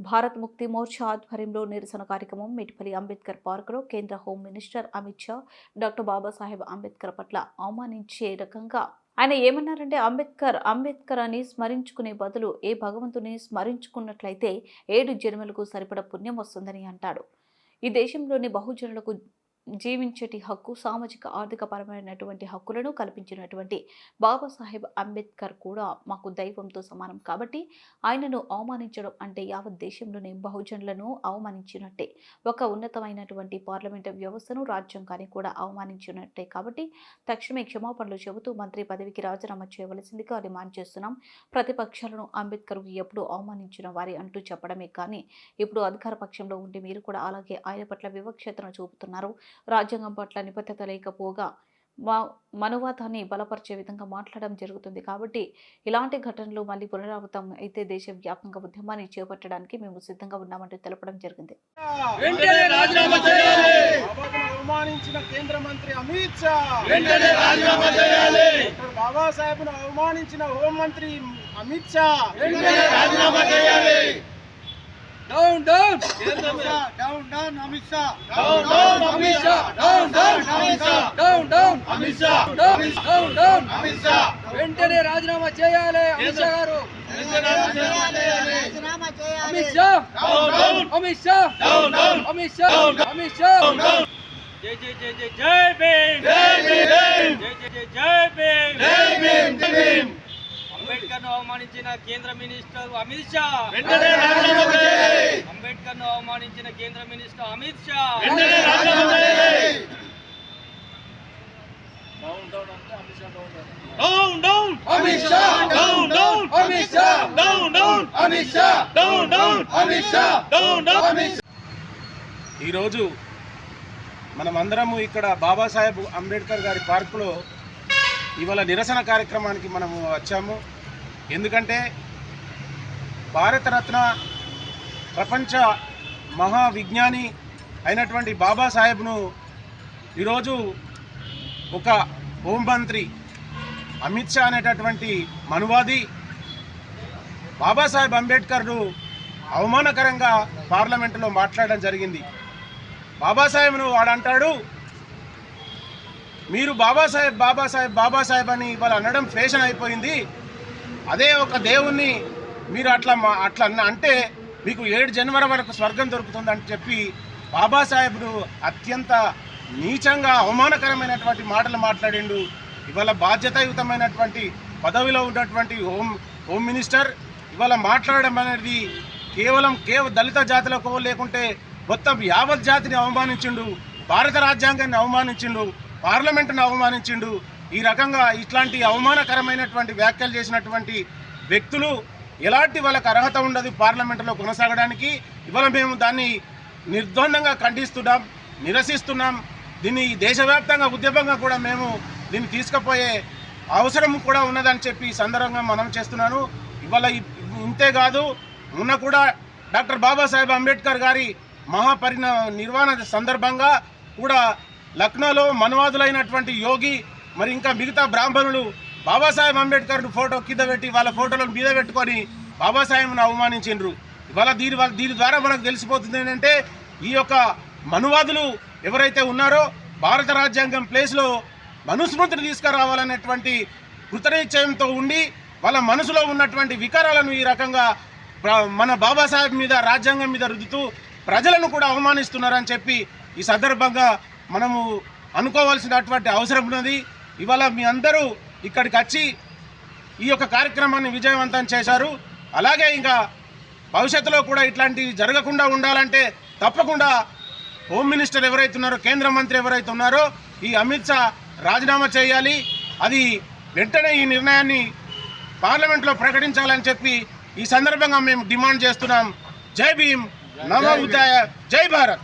భారత్ ముక్తి మోర్చా ఆధ్వర్యంలో నిరసన కార్యక్రమం మిటిపల్లి అంబేద్కర్ పార్కులో కేంద్ర home minister Amit Shah doctor Babasaheb Ambedkar పట్ల అవమానించే రకంగా. ఆయన ఏమన్నారంటే అంబేద్కర్ అంబేద్కర్ అని స్మరించుకునే బదులు ఏ భగవంతుని స్మరించుకున్నట్లయితే ఏడు జన్మలకు సరిపడ పుణ్యం వస్తుందని అంటాడు. ఈ దేశంలోని బహుజనులకు జీవించేటి హక్కు సామాజిక ఆర్థిక పరమైనటువంటి హక్కులను కల్పించినటువంటి బాబాసాహెబ్ అంబేద్కర్ కూడా మాకు దైవంతో సమానం. కాబట్టి ఆయనను అవమానించడం అంటే యావత్ దేశంలోని బహుజనులను అవమానించినట్టే ఒక ఉన్నతమైనటువంటి పార్లమెంటు వ్యవస్థను రాజ్యాంగాన్ని కూడా అవమానించినట్టే. కాబట్టి తక్షణమే క్షమాపణలు చెబుతూ మంత్రి పదవికి రాజీనామా చేయవలసిందిగా డిమాండ్ చేస్తున్నాం. ప్రతిపక్షాలను అంబేద్కర్ ఎప్పుడు అవమానించిన వారి అంటూ చెప్పడమే. కానీ ఇప్పుడు అధికార పక్షంలో ఉండి మీరు కూడా అలాగే ఆయన పట్ల వివక్షతను చూపుతున్నారు. రాజ్యాంగం పట్ల నిబద్ధత లేకపోగా మా మనోవాదాన్ని బలపరిచే విధంగా మాట్లాడడం జరుగుతుంది. కాబట్టి ఇలాంటి ఘటనలు మళ్ళీ పునరావృతం అయితే దేశవ్యాప్తంగా ఉద్యమాన్ని చేపట్టడానికి మేము సిద్ధంగా ఉన్నామంటూ తెలపడం జరిగింది. వెంటనే రాజీనామా చేయాలి! బాబాను అవమానించిన కేంద్ర మంత్రి అమిత్ షా! వెంటనే రాజీనామా చేయాలి! డాక్టర్ బాబాసాహెబ్ను అవమానించిన హోంమంత్రి అమిత్ షా! వెంటనే రాజీనామా చేయాలి! Down down down down Amit Shah down down Amit Shah down down Amit Shah down down Amit Shah down down Amit Shah వెంటనే రాజీనామా చేయాలి అమిత్ షా గారు Amit Shah down down Amit Shah down down Amit Shah Amit Shah జై జై జై జై జై భీమ్ జై భీమ్ జై జై జై భీమ్ జై భీమ్ జై భీమ్ అవమానించిన కేంద్ర మినిస్టర్ అమిత్ షా. వెంటనే రాజీనామా చేయాలి అంబేద్కర్ను అవమానించిన కేంద్ర మినిస్టర్ అమిత్ షా. వెంటనే రాజీనామా చేయాలి down down Amit Shah down down Amit Shah down down Amit Shah down down Amit Shah down down Amit ఈరోజు మనమందరము ఇక్కడ బాబాసాహెబ్ అంబేద్కర్ గారి పార్కులో ఇవాళ నిరసన కార్యక్రమానికి మనము వచ్చాము. ఎందుకంటే భారతరత్న ప్రపంచ మహా విజ్ఞాని అయినటువంటి బాబాసాహెబ్ను ఈరోజు ఒక హోంమంత్రి అమిత్ షా అనేటటువంటి మనువాది బాబాసాహెబ్ అంబేద్కర్ను అవమానకరంగా పార్లమెంటులో మాట్లాడడం జరిగింది. బాబాసాహెబ్ను వాడు అంటాడు మీరు బాబాసాహెబ్ బాబాసాహెబ్ బాబాసాహెబ్ అని వాళ్ళు అనడం ఫ్యాషన్ అయిపోయింది. అదే ఒక దేవుణ్ణి మీరు అట్లా మా అట్లా అంటే మీకు ఏడు జన్మల వరకు స్వర్గం దొరుకుతుందని చెప్పి బాబాసాహెబ్ను అత్యంత నీచంగా అవమానకరమైనటువంటి మాటలు మాట్లాడిండు. ఇవాళ బాధ్యతాయుతమైనటువంటి పదవిలో ఉన్నటువంటి హోమ్ హోమ్ మినిస్టర్ ఇవాళ మాట్లాడడం అనేది కేవలం కేవ దళిత జాతులకు లేకుంటే మొత్తం యావత్ జాతిని అవమానించిండు భారత రాజ్యాంగాన్ని అవమానించిండు పార్లమెంటును అవమానించిండు ఈ రకంగా ఇట్లాంటి అవమానకరమైనటువంటి వ్యాఖ్యలు చేసినటువంటి వ్యక్తులు ఎలాంటి వాళ్ళకి అర్హత ఉండదు పార్లమెంటులో కొనసాగడానికి? ఇవాళ మేము దాన్ని నిర్ద్వందంగా ఖండిస్తున్నాం నిరసిస్తున్నాం. దీన్ని దేశవ్యాప్తంగా ఉద్యమంగా కూడా మేము దీన్ని తీసుకుపోయే అవసరం కూడా ఉన్నదని చెప్పి సందర్భంగా మనం చేస్తున్నాను. ఇవాళ ఇంతే కాదు మొన్న కూడా డాక్టర్ బాబాసాహెబ్ అంబేద్కర్ గారి మహాపరిణ నిర్వహణ సందర్భంగా కూడా లక్నోలో మనువాదులైనటువంటి యోగి మరి ఇంకా మిగతా బ్రాహ్మణులు బాబాసాహెబ్ అంబేద్కర్ ఫోటో కింద పెట్టి వాళ్ళ ఫోటోలను మీద పెట్టుకొని బాబాసాహెబ్ను అవమానించిండ్రు. ఇవాళ దీని వల్ల దీని ద్వారా మనకు తెలిసిపోతుంది ఏంటంటే ఈ యొక్క మనువాదులు ఎవరైతే ఉన్నారో భారత రాజ్యాంగం ప్లేస్లో మనుస్మృతిని తీసుకురావాలనేటువంటి కృతనిశ్చయంతో ఉండి వాళ్ళ మనసులో ఉన్నటువంటి వికారాలను ఈ రకంగా మన బాబాసాహెబ్ మీద రాజ్యాంగం మీద రుద్దుతూ ప్రజలను కూడా అవమానిస్తున్నారని చెప్పి ఈ సందర్భంగా మనము అనుకోవాల్సినటువంటి అవసరం ఉన్నది. ఇవాళ మీ అందరూ ఇక్కడికి వచ్చి ఈ యొక్క కార్యక్రమాన్ని విజయవంతం చేశారు. అలాగే ఇంకా భవిష్యత్తులో కూడా ఇట్లాంటివి జరగకుండా ఉండాలంటే తప్పకుండా హోమ్ మినిస్టర్ ఎవరైతే ఉన్నారో కేంద్ర మంత్రి ఎవరైతే ఉన్నారో ఈ అమిత్ షా రాజీనామా చేయాలి. అది వెంటనే ఈ నిర్ణయాన్ని పార్లమెంట్లో ప్రకటించాలని చెప్పి ఈ సందర్భంగా మేము డిమాండ్ చేస్తున్నాం. జై భీమ్ నవ ఉదయ జై భారత్.